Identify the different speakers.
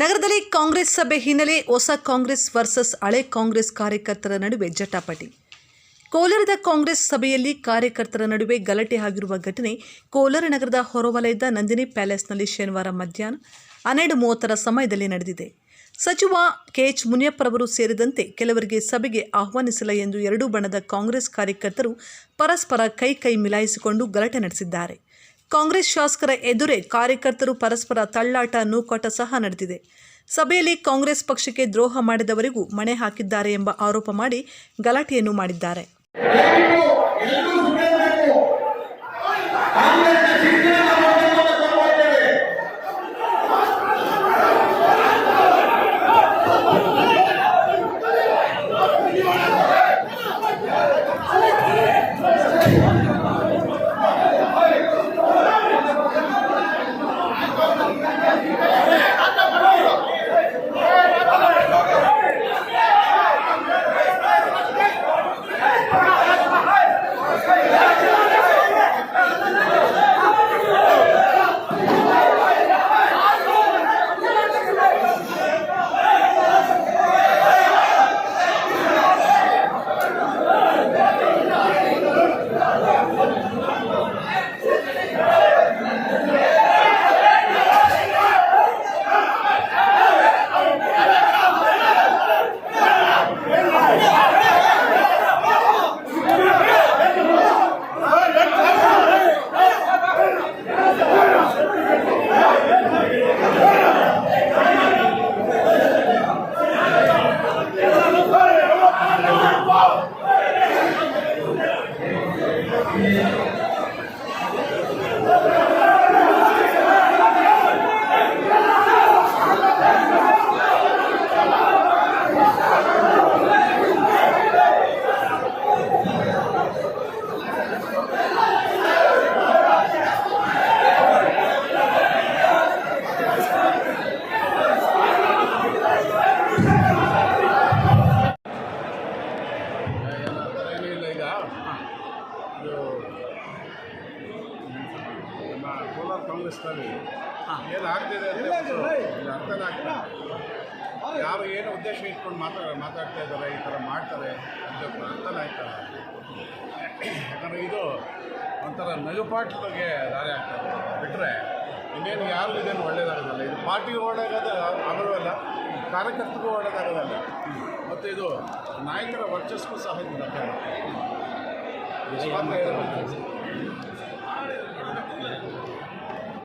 Speaker 1: ನಗರದಲ್ಲಿ ಕಾಂಗ್ರೆಸ್ ಸಭೆ ಹಿನ್ನೆಲೆ ಹೊಸ ಕಾಂಗ್ರೆಸ್ ವರ್ಸಸ್ ಹಳೆ ಕಾಂಗ್ರೆಸ್ ಕಾರ್ಯಕರ್ತರ ನಡುವೆ ಜಟಾಪಟಿ. ಕೋಲಾರದ ಕಾಂಗ್ರೆಸ್ ಸಭೆಯಲ್ಲಿ ಕಾರ್ಯಕರ್ತರ ನಡುವೆ ಗಲಾಟೆ ಆಗಿರುವ ಘಟನೆ ಕೋಲಾರ ನಗರದ ಹೊರವಲಯದ ನಂದಿನಿ ಪ್ಯಾಲೇಸ್ನಲ್ಲಿ ಶನಿವಾರ ಮಧ್ಯಾಹ್ನ ಹನ್ನೆರಡು ಮೂವತ್ತರ ಸಮಯದಲ್ಲಿ ನಡೆದಿದೆ. ಸಚಿವ ಕೆಎಚ್ ಮುನಿಯಪ್ಪರವರು ಸೇರಿದಂತೆ ಕೆಲವರಿಗೆ ಸಭೆಗೆ ಆಹ್ವಾನಿಸಿಲ್ಲ ಎಂದು ಎರಡೂ ಬಣದ ಕಾಂಗ್ರೆಸ್ ಕಾರ್ಯಕರ್ತರು ಪರಸ್ಪರ ಕೈ ಕೈ ಮಿಲಾಯಿಸಿಕೊಂಡು ಗಲಾಟೆ ನಡೆಸಿದ್ದಾರೆ. ಕಾಂಗ್ರೆಸ್ ಶಾಸಕರ ಎದುರೇ ಕಾರ್ಯಕರ್ತರು ಪರಸ್ಪರ ತಳ್ಳಾಟ, ನೂಕಾಟ ಸಹ ನಡೆದಿದೆ. ಸಭೆಯಲ್ಲಿ ಕಾಂಗ್ರೆಸ್ ಪಕ್ಷಕ್ಕೆ ದ್ರೋಹ ಮಾಡಿದವರಿಗೂ ಮಣೆ ಹಾಕಿದ್ದಾರೆ ಎಂಬ ಆರೋಪ ಮಾಡಿ ಗಲಾಟೆಯನ್ನು ಮಾಡಿದ್ದಾರೆ.
Speaker 2: ಏನೂ ಇಲ್ಲ ಈಗ ಇದು ನಮ್ಮ ಕೋಲಾರ ಕಾಂಗ್ರೆಸ್ನಲ್ಲಿ ಏನು ಆಗ್ತಿದೆ ಅಂತ ಅರ್ಥನೇ ಆಗ್ತಿಲ್ಲ. ಯಾರು ಏನು ಉದ್ದೇಶ ಇಟ್ಕೊಂಡು ಮಾತಾ ಮಾತಾಡ್ತಾ ಇದ್ದಾರೆ ಈ ಥರ ಮಾಡ್ತಾರೆ ಅಂತ ಅರ್ಥನೇ ಆಗ್ತಲ್ಲ. ಯಾಕಂದರೆ ಇದು ಒಂಥರ ನಗುಪಾಟ್ಲಿಗೆ ದಾರಿ ಆಗ್ತದೆ ಬಿಟ್ಟರೆ ಇನ್ನೇನು ಯಾರು ಇದೇನು ಒಳ್ಳೇದಾಗೋದಲ್ಲ. ಇದು ಪಾರ್ಟಿಗೂ ಒಳ್ಳೆಯದು ಆಗೋಲ್ಲ ಕಾರ್ಯಕರ್ತರಿಗೂ ಒಳ್ಳೇದಾಗೋದಲ್ಲ ಮತ್ತು ಇದು ನಾಯಕರ ವರ್ಚಸ್ಸು ಸಹ ಇದು. ಧಕ್ಕೆ.